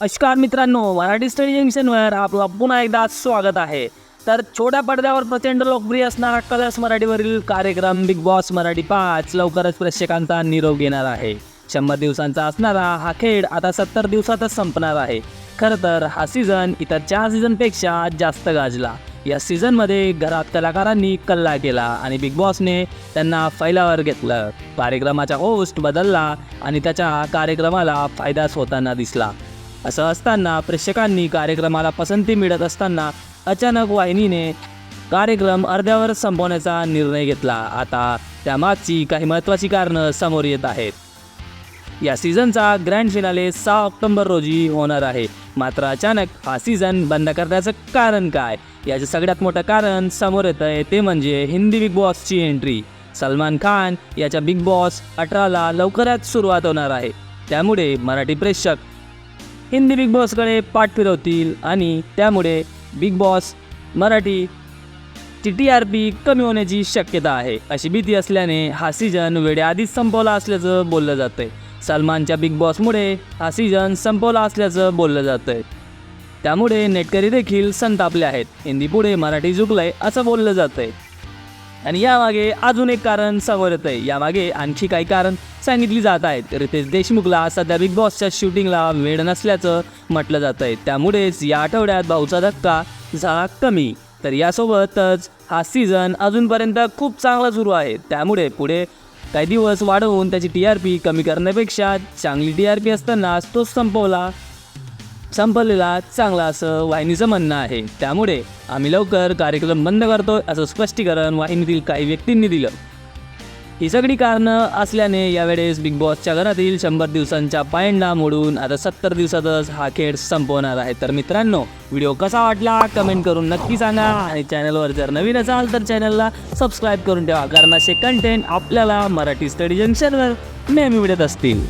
नमस्कार मित्रांनो मराठी स्टडी जंक्शनवर आपलं पुन्हा एकदा स्वागत आहे. तर छोट्या पडद्यावर प्रचंड लोकप्रिय असणारा कलर्स मराठीवरील कार्यक्रम बिग बॉस मराठी पाच लवकरच प्रेक्षकांचा निरोप घेणार आहे. शंभर दिवसांचा असणारा हा खेळ आता सत्तर दिवसातच संपणार आहे. खरं तर हा सीझन इतर चार सीझनपेक्षा जास्त गाजला. या सीझनमध्ये घरात कलाकारांनी कल्ला केला आणि बिग बॉसने त्यांना फैलावर घेतलं. कार्यक्रमाचा होस्ट बदलला आणि त्याच्या कार्यक्रमाला फायदाच होताना दिसला. असं असताना प्रेक्षकांनी कार्यक्रमाला पसंती मिळत असताना अचानक वाहिनीने कार्यक्रम अर्ध्यावर संपवण्याचा निर्णय घेतला. आता त्यामागची काही महत्त्वाची कारणं समोर येत आहेत. या सीझनचा ग्रँड फिनाले सहा ऑक्टोबर रोजी होणार आहे. मात्र अचानक हा सीझन बंद करण्याचं कारण काय? याचं सगळ्यात मोठं कारण समोर येतं आहे ते म्हणजे हिंदी बिग बॉसची एंट्री. सलमान खान याच्या बिग बॉस अठराला लवकरच सुरुवात होणार आहे. त्यामुळे मराठी प्रेक्षक हिंदी बिग बॉसकडे पाठ फिरवतील आणि त्यामुळे बिग बॉस मराठी ची टी आर पी कमी होण्याची शक्यता आहे. अशी भीती असल्याने हा सीझन वेळेआधीच संपवला असल्याचं बोललं जातं आहे सलमानच्या बिग बॉसमुळे हा सीझन संपवला असल्याचं बोललं जातं आहे त्यामुळे नेटकरी देखील संतापले आहेत. हिंदी पुढे मराठी झुकलंय असं बोललं जातं आहे आणि यामागे अजून एक कारण समोर येत आहे यामागे आणखी काही कारण सांगितली जात आहेत. रितेश देशमुखला सध्या बिग बॉसच्या शूटिंगला वेळ नसल्याचं म्हटलं जातं आहे त्यामुळेच या आठवड्यात भाऊचा धक्का झाला कमी. तर यासोबतच हा सीझन अजूनपर्यंत खूप चांगला सुरू आहे. त्यामुळे पुढे काही दिवस वाढवून त्याची टी आर पी कमी करण्यापेक्षा चांगली टी आर पी असतानाच तो संपवला संपलेला चांगला असं वाहिनीचं म्हणणं आहे. त्यामुळे आम्ही लवकर कार्यक्रम बंद करतोय असं स्पष्टीकरण वाहिनीतील काही व्यक्तींनी दिलं. ही सगळी कारणं असल्याने यावेळेस बिग बॉसच्या घरातील शंभर दिवसांच्या पायंडा मोडून आता सत्तर दिवसातच हा खेळ संपवणार आहे. तर मित्रांनो व्हिडिओ कसा वाटला कमेंट करून नक्की सांगा आणि चॅनलवर जर नवीन असाल तर चॅनलला सबस्क्राईब करून ठेवा कारण असे कंटेंट आपल्याला मराठी स्टडी जंक्शनवर नेहमी मिळत असतील.